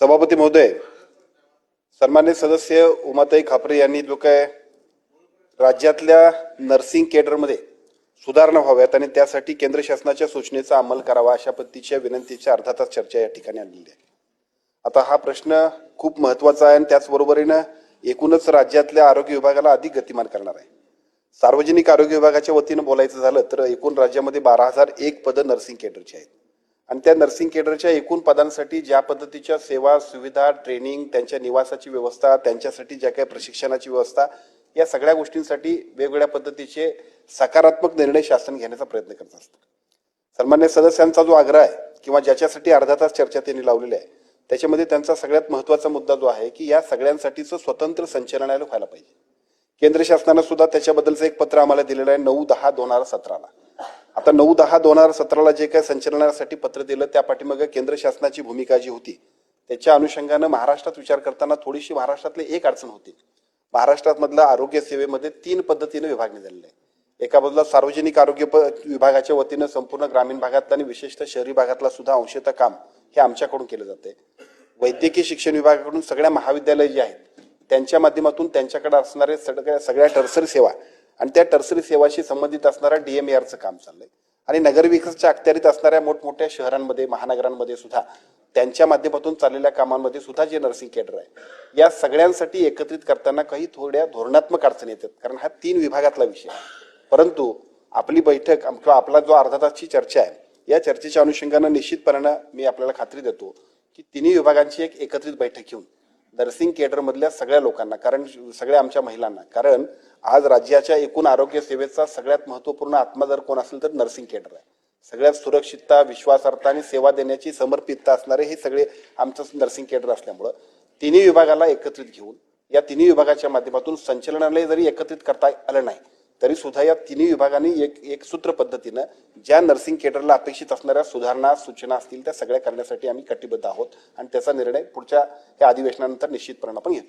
सभापती महोदय सन्मान्य सदस्य उमाताई खापरे यांनी जो काय राज्यातल्या नर्सिंग केडरमध्ये सुधारणा व्हाव्यात आणि त्यासाठी केंद्र शासनाच्या सूचनेचा अंमल करावा अशा पद्धतीच्या विनंतीच्या अर्धा तास चर्चा या ठिकाणी आणलेली आहे. आता हा प्रश्न खूप महत्त्वाचा आहे आणि त्याचबरोबरीनं एकूणच राज्यातल्या आरोग्य विभागाला अधिक गतिमान करणार आहे. सार्वजनिक आरोग्य विभागाच्या वतीनं बोलायचं झालं तर एकूण राज्यामध्ये बारा हजार एक पदं नर्सिंग केडरची आहेत. आणि त्या नर्सिंग केडरच्या एकूण पदांसाठी ज्या पद्धतीच्या सेवा सुविधा ट्रेनिंग त्यांच्या निवासाची व्यवस्था त्यांच्यासाठी ज्या काही प्रशिक्षणाची व्यवस्था या सगळ्या गोष्टींसाठी वेगवेगळ्या पद्धतीचे सकारात्मक निर्णय शासन घेण्याचा प्रयत्न करत असतं. सन्मान्य सदस्यांचा जो आग्रह आहे किंवा ज्याच्यासाठी अर्धा तास चर्चा त्यांनी लावलेली आहे त्याच्यामध्ये त्यांचा सगळ्यात महत्त्वाचा मुद्दा जो आहे की या सगळ्यांसाठीचं स्वतंत्र संचालनालय व्हायला पाहिजे. केंद्र शासनानं सुद्धा त्याच्याबद्दलचं एक पत्र आम्हाला दिलेलं आहे नऊ दहा दोन हजार सतराला. आता नऊ दहा दोन हजार सतराला जे काही संचालनासाठी पत्र दिलं त्या पाठीमागे केंद्र शासनाची भूमिका जी होती त्याच्या अनुषंगानं महाराष्ट्रात विचार करताना थोडीशी महाराष्ट्रातली एक अडचण होती. महाराष्ट्रातमधल्या आरोग्य सेवेमध्ये तीन पद्धतीने विभागणी झालेली आहे एका बाजूला सार्वजनिक आरोग्य प- विभागाच्या वतीनं संपूर्ण ग्रामीण भागातला आणि विशेषतः शहरी भागातला सुद्धा अंशतः काम हे आमच्याकडून केलं जाते वैद्यकीय शिक्षण विभागाकडून सगळ्या महाविद्यालयं जे आहेत त्यांच्या माध्यमातून त्यांच्याकडे असणारे सगळ्या सगळ्या टर्सरी सेवा आणि त्या टर्सरी सेवाशी संबंधित असणाऱ्या डीएमएआरचं काम चाललंय. आणि नगरविकासच्या अखत्यारीत असणाऱ्या मोठमोठ्या शहरांमध्ये महानगरांमध्ये सुद्धा त्यांच्या माध्यमातून चाललेल्या कामांमध्ये सुद्धा जे नर्सिंग केडर आहे या सगळ्यांसाठी एकत्रित करताना काही थोड्या धोरणात्मक अडचणी येतात. कारण हा तीन विभागातला विषय परंतु आपली बैठक किंवा आपला जो अर्धा तासची चर्चा आहे या चर्चेच्या अनुषंगानं निश्चितपणानं मी आपल्याला खात्री देतो की तिन्ही विभागांची एक एकत्रित बैठक घेऊन नर्सिंग केडरमधल्या सगळ्या लोकांना कारण सगळ्या आमच्या महिलांना. कारण आज राज्याच्या एकूण आरोग्य सेवेचा सगळ्यात महत्त्वपूर्ण आत्मा जर कोण असेल तर नर्सिंग केडर आहे. सगळ्यात सुरक्षितता विश्वासार्हता आणि सेवा देण्याची समर्पितता असणारे हे सगळे आमचं नर्सिंग केडर असल्यामुळं तिन्ही विभागाला एकत्रित घेऊन या तिन्ही विभागाच्या माध्यमातून संचलनालय जरी एकत्रित करता आलं नाही तरी सुद्धा या तिन्ही विभागांनी एक एक सूत्र पद्धतीनं ज्या नर्सिंग केडरला अपेक्षित असणाऱ्या सुधारणा सूचना असतील त्या सगळ्या करण्यासाठी आम्ही कटिबद्ध आहोत. आणि त्याचा निर्णय पुढच्या या अधिवेशनानंतर निश्चितपणे आपण घेतो